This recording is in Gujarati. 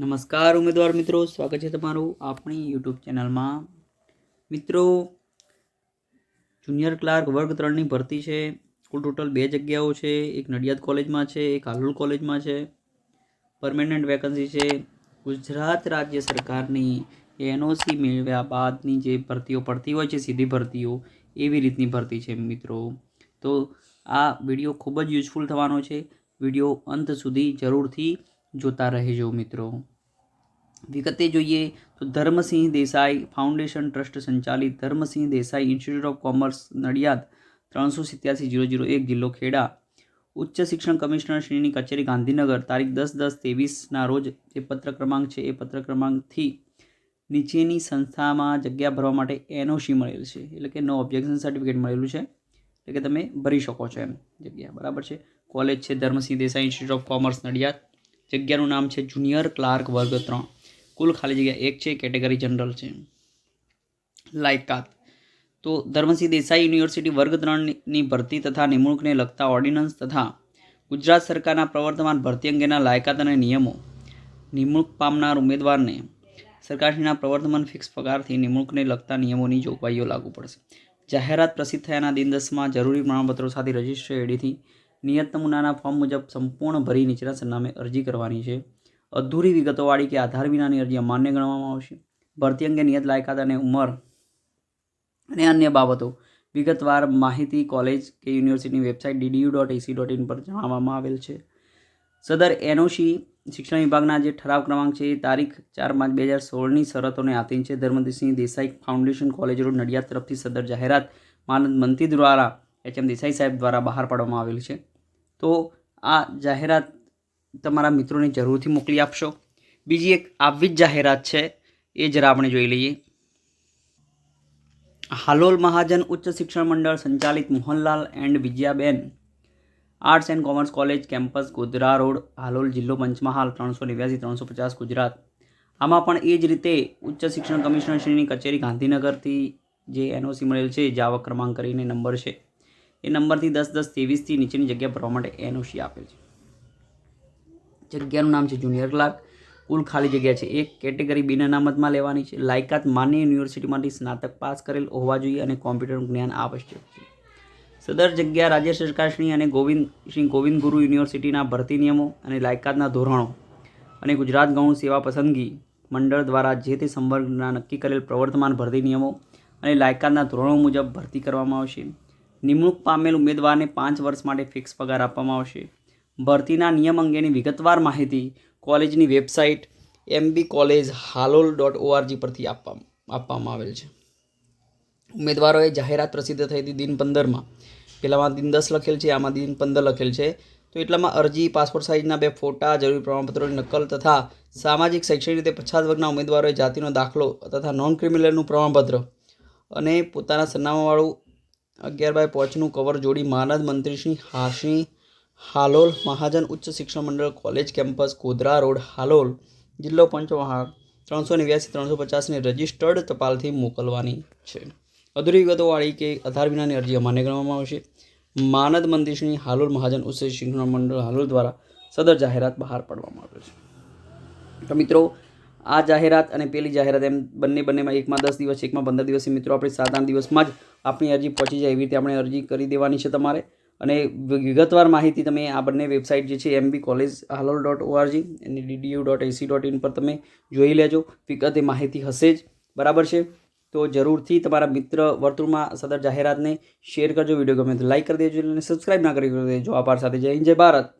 નમસ્કાર ઉમેદવાર મિત્રો, સ્વાગત છે તમારું આપણી યુટ્યુબ ચેનલમાં. મિત્રો જુનિયર ક્લાર્ક વર્ગ ત્રણની ભરતી છે. કુલ ટોટલ બે જગ્યાઓ છે. એક નડિયાદ કોલેજમાં છે, એક હાલોલ કોલેજમાં છે. પરમેનન્ટ વેકન્સી છે. ગુજરાત રાજ્ય સરકારની એનઓસી મેળવ્યા બાદની જે ભરતીઓ પડતી હોય છે, સીધી ભરતીઓ, એવી રીતની ભરતી છે મિત્રો. તો આ વીડિયો ખૂબ જ યુઝફુલ થવાનો છે. વીડિયો અંત સુધી જરૂરથી જોતા રહેજો મિત્રો. વિગતે જોઈએ તો ધર્મસિંહ દેસાઈ ફાઉન્ડેશન ટ્રસ્ટ સંચાલિત Dharmsinh Desai institute of commerce Nadiad ત્રણસો સિત્યાસી જીરો જીરો એક જિલ્લો ખેડા. ઉચ્ચ શિક્ષણ કમિશનર શ્રીની કચેરી ગાંધીનગર તારીખ દસ દસ ત્રેવીસના રોજ જે પત્ર ક્રમાંક છે એ પત્ર ક્રમાંકથી નીચેની સંસ્થામાં જગ્યા ભરવા માટે એનઓસી મળેલ છે. એટલે કે નો ઓબ્જેક્શન સર્ટિફિકેટ મળેલું છે. એટલે કે તમે ભરી શકો છો એમ જગ્યા. બરાબર છે? કોલેજ છે Dharmsinh Desai institute of commerce Nadiad. જગ્યાનું નામ છે જુનિયર ક્લાર્ક વર્ગ ત્રણ. કુલ ખાલી જગ્યા એક છે, કેટેગરી જનરલ છે. લાયકાત. તો ધર્મસિંહ દેસાઈ યુનિવર્સિટી વર્ગ ત્રણની ભરતી તથા નિમણૂકને લગતા ઓર્ડિનન્સ તથા ગુજરાત સરકારના પ્રવર્તમાન ભરતી અંગેના લાયકાત અને નિયમો. નિમણૂક પામનાર ઉમેદવારને સરકારશ્રીના પ્રવર્તમાન ફિક્સ પગારથી નિમણૂકને લગતા નિયમોની જોગવાઈઓ લાગુ પડશે. જાહેરાત પ્રસિદ્ધ થયાના દિન દસમાં જરૂરી પ્રમાણપત્રો સાથે રજિસ્ટર એડીથી નિયત નમૂનાના ફોર્મ મુજબ સંપૂર્ણ ભરી નીચેના સરનામે અરજી કરવાની છે. અધૂરી વિગતોવાળી કે આધાર વિનાની અરજી અમાન્ય ગણવામાં આવશે. ભરતી અંગે નિયત લાયકાત અને ઉંમર અને અન્ય બાબતો વિગતવાર માહિતી કોલેજ કે યુનિવર્સિટીની website DDU dot AC dot in પર જણાવવામાં આવેલ છે. સદર એનઓસી શિક્ષણ વિભાગના જે ઠરાવ ક્રમાંક છે એ તારીખ ચાર પાંચ બે હજાર સોળની શરતોને આધીન છે. Dharmdevsinh Desai foundation college road Nadiad તરફથી સદર જાહેરાત માનદ મંત્રી દ્વારા એચ એમ દેસાઈ સાહેબ દ્વારા બહાર પાડવામાં આવેલ છે. તો આ જાહેરાત તમારા મિત્રોને જરૂરથી મોકલી આપશો. બીજી એક આવી જ જાહેરાત છે, એ જરા આપણે જોઈ લઈએ. હાલોલ મહાજન ઉચ્ચ શિક્ષણ મંડળ સંચાલિત Mohanlal and Vijayaben arts and commerce college campus Godhra road, Halol જિલ્લો પંચમહાલ, ત્રણસો નેવ્યાસી, ત્રણસો પચાસ ગુજરાત. આમાં પણ એ જ રીતે ઉચ્ચ શિક્ષણ કમિશનરશ્રીની કચેરી ગાંધીનગરથી જે એનઓસી મળેલ છે જે આવક ક્રમાંક કરીને નંબર છે. એ નંબરથી દસ દસ ત્રેવીસથી નીચેની જગ્યા ભરવા માટે એનઓસી આપેલ છે. જગ્યાનું નામ છે જુનિયર ક્લાર્ક. કુલ ખાલી જગ્યા છે એક. કેટેગરી બિન અનામતમાં લેવાની છે. લાયકાત માન્ય યુનિવર્સિટીમાંથી સ્નાતક પાસ કરેલ હોવા જોઈએ અને કોમ્પ્યુટરનું જ્ઞાન આવશ્યક છે. સદર જગ્યા રાજ્ય સરકારશ્રી અને ગોવિંદ, શ્રી ગોવિંદ ગુરુ યુનિવર્સિટીના ભરતી નિયમો અને લાયકાતના ધોરણો અને ગુજરાત ગૌણ સેવા પસંદગી મંડળ દ્વારા જે તે સંવર્ગના નક્કી કરેલ પ્રવર્તમાન ભરતી નિયમો અને લાયકાતના ધોરણો મુજબ ભરતી કરવામાં આવશે. નિમણૂક પામેલ ઉમેદવારને પાંચ વર્ષ માટે ફિક્સ પગાર આપવામાં આવશે. ભરતીના નિયમ અંગેની વિગતવાર માહિતી કોલેજની website MB college Halol dot ORG પરથી આપવા આપવામાં આવેલ છે. ઉમેદવારોએ જાહેરાત પ્રસિદ્ધ થઈ હતી દિન પંદરમાં. પહેલાંમાં દિન દસ લખેલ છે, આમાં દિન પંદર લખેલ છે. તો એટલામાં અરજી, પાસપોર્ટ સાઇઝના બે ફોટા, જરૂરી પ્રમાણપત્રોની નકલ તથા સામાજિક, શૈક્ષણિક રીતે પછાત વર્ગના ઉમેદવારોએ જાતિનો દાખલો તથા નોન ક્રિમિનલનું પ્રમાણપત્ર અને પોતાના સરનામાવાળું અગિયાર બાય પોચનું કવર જોડી માનદ મંત્રી શ્રી હાશી હાલોલ મહાજન ઉચ્ચ શિક્ષણ મંડળ college campus Godhra road, Halol, જિલ્લો પંચમહાલ, ત્રણસો નેવ્યાસી, ત્રણસો પચાસની રજિસ્ટર્ડ ટપાલથી મોકલવાની છે. અધૂરી વિગતોવાળી કે આધાર વિનાની અરજી અમાન્ય ગણવામાં આવશે. માનદ મંદિરની હાલોલ મહાજન ઉચ્ચ શિક્ષણ મંડળ હાલોલ દ્વારા સદર જાહેરાત બહાર પાડવામાં આવે છે. તો મિત્રો, આ જાહેરાત અને પેલી જાહેરાત એમ બંને બંનેમાં એકમાં દસ દિવસ, એકમાં પંદર દિવસથી મિત્રો, આપણે સાત આઠ દિવસમાં જ આપણી અરજી પહોંચી જાય એવી રીતે આપણે અરજી કરી દેવાની છે તમારે. અને વિગતવાર માહિતી તમે આ બંને વેબસાઇટ જે છે MB college Halol dot ORG અને DDU dot AC dot in પર તમે જોઈ લેજો. વિગતે માહિતી હશે જ. બરાબર છે? તો જરૂરથી તમારા મિત્ર વર્તુળમાં સદર જાહેરાતને શેર કરજો. વીડિયો ગમે તો લાઇક કરી દેજો અને સબસ્ક્રાઇબ ના કરી દેજો. આભાર સાથે જય હિન્દ, જય ભારત.